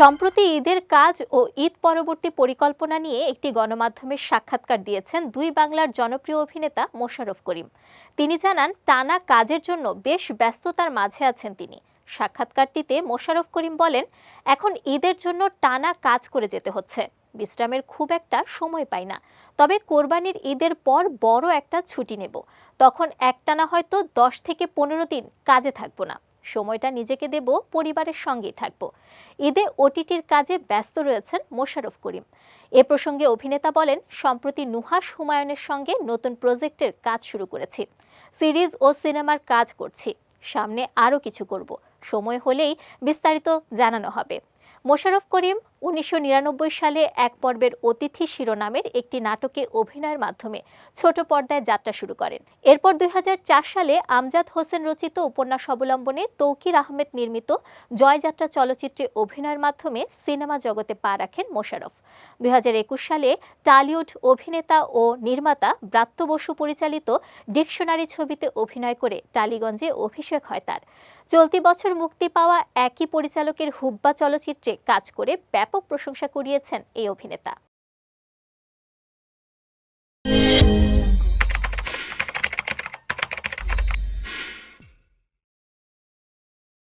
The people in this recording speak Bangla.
সম্প্রতি ঈদের কাজ ও ঈদ পরবর্তী পরিকল্পনা নিয়ে একটি গণমাধ্যমের সাক্ষাৎকার দিয়েছেন দুই বাংলার জনপ্রিয় অভিনেতা মোশাররফ করিম। তিনি জানান, টানা কাজের জন্য বেশ ব্যস্ততার মাঝে আছেন তিনি। সাক্ষাৎকারটিতে মোশাররফ করিম বলেন, এখন ঈদের জন্য টানা কাজ করে যেতে হচ্ছে। বিশ্রামের খুব একটা সময় পাই না। তবে কোরবানির ঈদের পর বড় একটা ছুটি নেব। তখন একটানা হয়তো দশ থেকে পনেরো দিন কাজে থাকব না। সময়টা নিজেকে দেব, পরিবারের সঙ্গেই থাকব। ঈদে ওটিটির কাজে ব্যস্ত রয়েছেন মোশাররফ করিম। এ প্রসঙ্গে অভিনেতা বলেন, সম্প্রতি নুহাস হুমায়ুনের সঙ্গে নতুন প্রজেক্টের কাজ শুরু করেছি। সিরিজ ও সিনেমার কাজ করছি। সামনে আরও কিছু করব। সময় হলেই বিস্তারিত জানানো হবে। মোশারফ করিম উনিশশো নিরানব্বই সালে এক পর্বের অতিথি শিরোনামের একটি নাটকে অভিনয়ের মাধ্যমে ছোট পর্দায় যাত্রা শুরু করেন। এরপর দুই হাজার চার সালে আমজাদ হোসেন রচিত উপন্যাস অবলম্বনে তৌকির আহমেদ নির্মিত জয়যাত্রা চলচ্চিত্রে অভিনয়ের মাধ্যমে সিনেমা জগতে পা রাখেন মোশাররফ। দুই সালে টালিউড অভিনেতা ও নির্মাতা ব্রাত্য বসু পরিচালিত ডিকশনারি ছবিতে অভিনয় করে টালিগঞ্জে অভিষেক হয় তার। চলতি বছর মুক্তি পাওয়া একই পরিচালকের হুব্বা চলচ্চিত্রে কাজ করে ব্যাপক প্রশংসা কুড়িয়েছেন এই অভিনেতা।